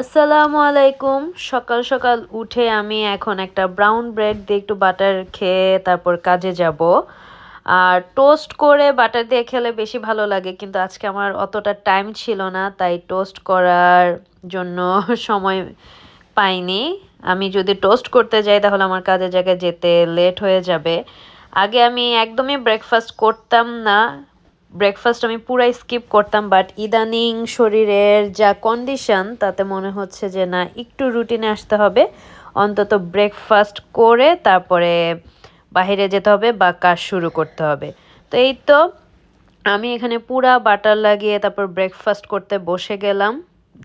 আসসালামু আলাইকুম। সকাল সকাল উঠে আমি এখন একটা ব্রাউন ব্রেড দিয়ে একটু বাটার খেয়ে তারপর কাজে যাব। আর টোস্ট করে বাটার দিয়ে খেলে বেশি ভালো লাগে, কিন্তু আজকে আমার অতটা টাইম ছিল না, তাই টোস্ট করার জন্য সময় পাইনি। আমি যদি টোস্ট করতে যাই, তাহলে আমার কাজের জায়গায় যেতে লেট হয়ে যাবে। আগে আমি একদমই ব্রেকফাস্ট করতাম না ব্রেকফাস্ট আমি পুরাই স্কিপ করতাম বাট ইদানিং শরীরের যা কন্ডিশন তাতে মনে হচ্ছে যে না, একটু রুটিনে আসতে হবে। অন্তত ব্রেকফাস্ট করে তারপরে বাইরে যেতে হবে বা কাজ শুরু করতে হবে। তো এই তো, আমি এখানে পুরা বাটার লাগিয়ে তারপর ব্রেকফাস্ট করতে বসে গেলাম।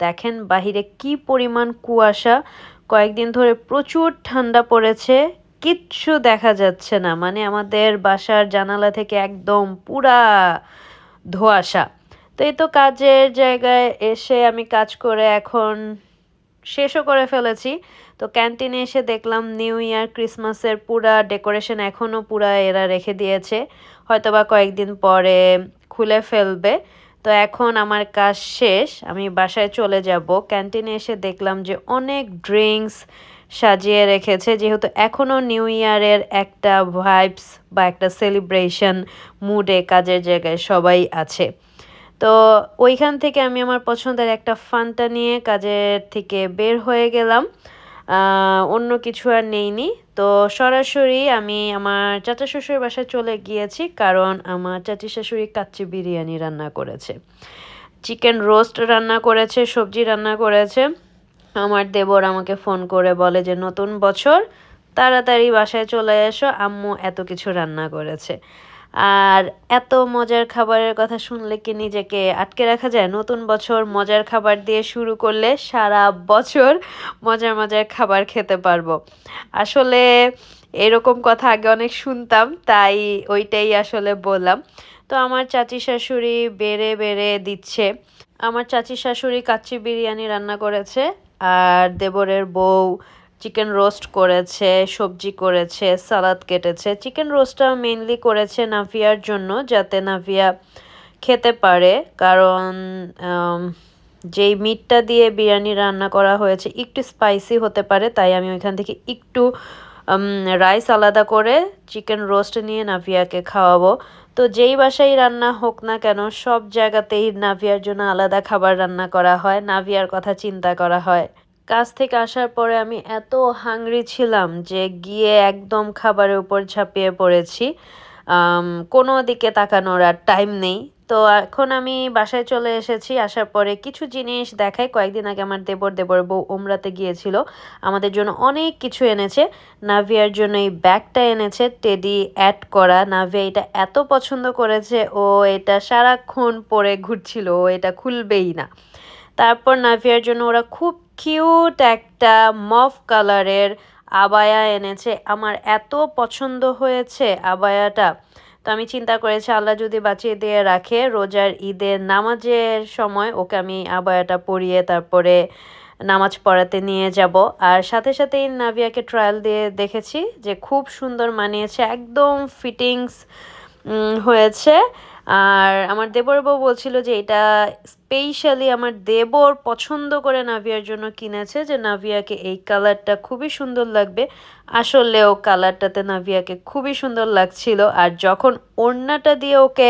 দেখেন বাহিরে কি পরিমাণ কুয়াশা। কয়েকদিন ধরে প্রচুর ঠান্ডা পড়েছে। কিচ্ছু দেখা যাচ্ছে না। মানে আমাদের বাসার জানালা থেকে একদম পুরা ধোঁয়াশা। তো এই তো কাজের জায়গায় এসে আমি কাজ করে এখন শেষও করে ফেলেছি। তো ক্যান্টিনে এসে দেখলাম নিউ ইয়ার ক্রিসমাসের পুরা ডেকোরেশন এখনও পুরা এরা রেখে দিয়েছে। হয়তো বা কয়েকদিন পরে খুলে ফেলবে। তো এখন আমার কাজ শেষ। আমি বাসায় চলে যাব। ক্যান্টিনে এসে দেখলাম যে অনেক ড্রিঙ্কস সাজিয়ে রেখেছে, যেহেতু এখনও নিউ ইয়ারের একটা ভাইবস বা একটা সেলিব্রেশন মুডে কাজের জায়গায় সবাই আছে। তো ওইখান থেকে আমি আমার পছন্দের একটা ফানটা নিয়ে কাজের থেকে বের হয়ে গেলাম। অন্য কিছু আর নেইনি। তো সরাসরি আমি আমার চাচা শ্বশুরের বাসায় চলে গিয়েছি, কারণ আমার চাচি শাশুড়ি কাচ্চি বিরিয়ানি রান্না করেছে। চিকেন রোস্ট রান্না করেছে, সবজি রান্না করেছে। আমার দেবর আমাকে ফোন করে বলে যে, নতুন বছর, তাড়াতাড়ি বাসায় চলে এসো, আম্মু এত কিছু রান্না করেছে। আর এত মজার খাবারের কথা শুনলে কি নিজেকে আটকে রাখা যায়? নতুন বছর মজার খাবার দিয়ে শুরু করলে সারা বছর মজার মজার খাবার খেতে পারব। আসলে এরকম কথা আগে অনেক শুনতাম, তাই ওইটাই আসলে বললাম। তো আমার চাচি শাশুড়ি বেড়ে বেড়ে দিচ্ছে। আমার চাচি শাশুড়ি কাচ্চি বিরিয়ানি রান্না করেছে। আর দেবরের বউ চিকেন রোস্ট করেছে, সবজি করেছে সালাদ কেটেছে। চিকেন রোস্টটা মেনলি করেছে নাফিয়ার জন্য যাতে নাফিয়া খেতে পারে। কারণ যেই মিটটা দিয়ে বিরিয়ানি রান্না করা হয়েছে, একটু স্পাইসি হতে পারে, তাই আমি ওইখান থেকে একটু রাইস আলাদা করে চিকেন রোস্ট নিয়ে নাভিয়াকে খাওয়াবো। তো যেই বাসায় রান্না হোক না কেন, সব জায়গাতেই নাভিয়ার জন্য আলাদা খাবার রান্না করা হয়, নাভিয়ার কথা চিন্তা করা হয়। কাজ থেকে আসার পরে আমি এত হাংরি ছিলাম যে গিয়ে একদম খাবারের উপর ঝাঁপিয়ে পড়েছি। কোনো দিকে তাকানোর আর টাইম নেই। তো এখন আমি বাসায় চলে এসেছি, আসার পরে কিছু জিনিস দেখাই। কয়েকদিন আগে আমার দেবর দেবর বউ ওমরাতে গিয়েছিল। আমাদের জন্য অনেক কিছু এনেছে। নাভিয়ার জন্য এই ব্যাগটা এনেছে টেডি অ্যাড করা। নাভিয়া এটা এত পছন্দ করেছে, ও এটা সারাক্ষণ পরে ঘুরছিল, ও এটা খুলবেই না। তারপর নাভিয়ার জন্য ওরা খুব কিউট একটা মফ কালারের আবায়া এনেছে। আমার এত পছন্দ হয়েছে আবায়াটা। তো আমি চিন্তা করেছি, আল্লাহ যদি বাঁচিয়ে দিয়ে রাখে, রোজার ঈদের নামাজের সময় ওকে আমি আবায়াটা পরিয়ে তারপরে নামাজ পড়াতে নিয়ে যাব। আর সাথে সাথেই নাভিয়াকে ট্রায়াল দিয়ে দেখেছি যে খুব সুন্দর মানিয়েছে, একদম ফিটিংস হয়েছে। আর আমার দেবর বউ বলছিল যে এটা স্পেশালি আমার দেবর পছন্দ করে নাভিয়ার জন্য কিনেছে যে নাভিয়াকে এই কালারটা খুবই সুন্দর লাগবে। আসলেও কালারটাতে নাভিয়াকে খুবই সুন্দর লাগছিল আর যখন ওড়নাটা দিয়ে ওকে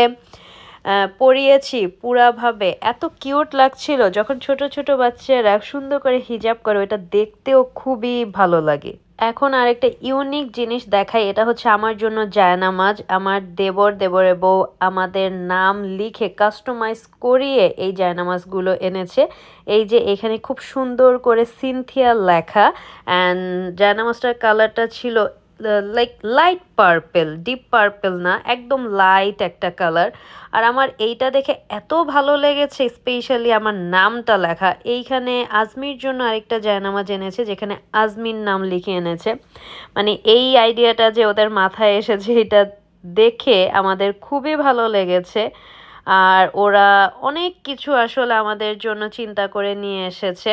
পরিয়েছি, পুরাভাবে এত কিউট লাগছিল। যখন ছোট ছোট বাচ্চারা সুন্দর করে হিজাব করে, ওটা দেখতেও খুবই ভালো লাগে। এখন আরেকটা ইউনিক জিনিস দেখাই, এটা হচ্ছে আমার জন্য জায়নামাজ আমার দেবর দেবরে বউ আমাদের নাম লিখে কাস্টমাইজ করিয়ে এই জায়নামাজগুলো এনেছে। এই যে এখানে খুব সুন্দর করে সিনথিয়া লেখা অ্যান্ড জায়নামাজটার কালারটা ছিল like light purple deep purple না, একদম লাইট একটা কালার আর আমার এইটা দেখে এত ভালো লেগেছে স্পেশালি আমার নামটা লেখা। এইখানে আজমির জন্য আরেকটা জায়নামাজ এনেছে যেখানে আজমির নাম লিখে এনেছে। মানে এই আইডিয়াটা যে ওদের মাথায় এসেছে, এটা দেখে আমাদের খুবই ভালো লেগেছে। আর ওরা অনেক কিছু আসলে আমাদের জন্য চিন্তা করে নিয়ে এসেছে।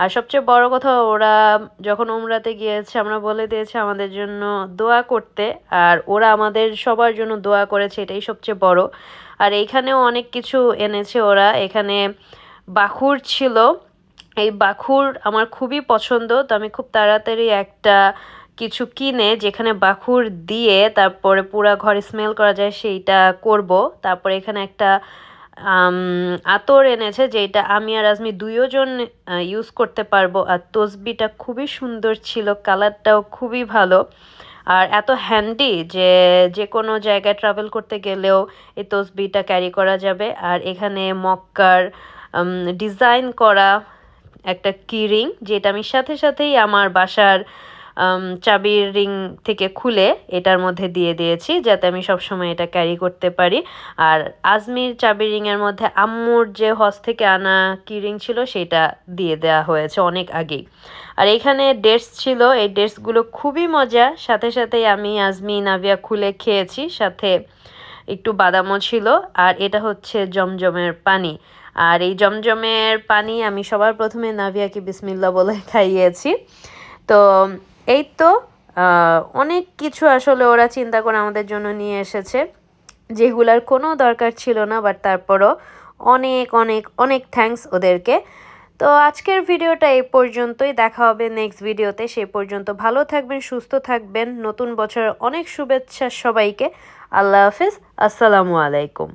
আর সবচেয়ে বড় কথা, ওরা যখন উমরাতে গিয়েছে, আমরা বলে দিয়েছি আমাদের জন্য দোয়া করতে, আর ওরা আমাদের সবার জন্য দোয়া করেছে, এটাই সবচেয়ে বড়। আর এইখানেও অনেক কিছু এনেছে ওরা। এখানে বাহুর ছিল। এই বাখুর আমার খুবই পছন্দ, তো আমি খুব তাড়াতাড়ি একটা কিছু কিনে, যেখানে বাখুর দিয়ে তারপরে পুরা ঘর স্মেল করা যায়, সেইটা করব। তারপরে এখানে একটা আতর এনেছে যেটা আমি আর আজমি দুইজন ইউজ করতে পারব। আর তসবিটা খুবই সুন্দর ছিল কালারটাও খুবই ভালো। আর এত হ্যান্ডি যে যে কোনো জায়গায় ট্রাভেল করতে গেলেও এই তসবিটা ক্যারি করা যাবে। আর এখানে মক্কার ডিজাইন করা একটা কিরিং যেটা আমি সাথে সাথেই আমার বাসার চাবির রিং থেকে খুলে এটার মধ্যে দিয়ে দিয়েছি, যাতে আমি সবসময় এটা ক্যারি করতে পারি। আর আজমির চাবির রিংয়ের মধ্যে আম্মুর যে হজ থেকে আনা কি রিং ছিল সেটা দিয়ে দেওয়া হয়েছে অনেক আগেই। আর এখানে ডেটস ছিল, এই ডেটসগুলো খুবই মজা। সাথে সাথেই আমি আজমি, নাভিয়া খুলে খেয়েছি, সাথে একটু বাদামও ছিল। আর এটা হচ্ছে জমজমের পানি। আর এই জমজমের পানি আমি সবার প্রথমে নাভিয়াকে বিসমিল্লা বলে খাইয়েছি। তো এই তো অনেক কিছু আসলে ওরা চিন্তা করে আমাদের জন্য নিয়ে এসেছে, যেগুলার কোনো দরকার ছিল না, বাট তারপরও অনেক অনেক অনেক থ্যাঙ্কস ওদেরকে। তো আজকের ভিডিওটা এই পর্যন্তই, দেখা হবে নেক্সট ভিডিওতে সেই পর্যন্ত ভালো থাকবেন, সুস্থ থাকবেন, নতুন বছরের অনেক শুভেচ্ছা সবাইকে, আল্লাহ হাফিজ, আসসালামু আলাইকুম।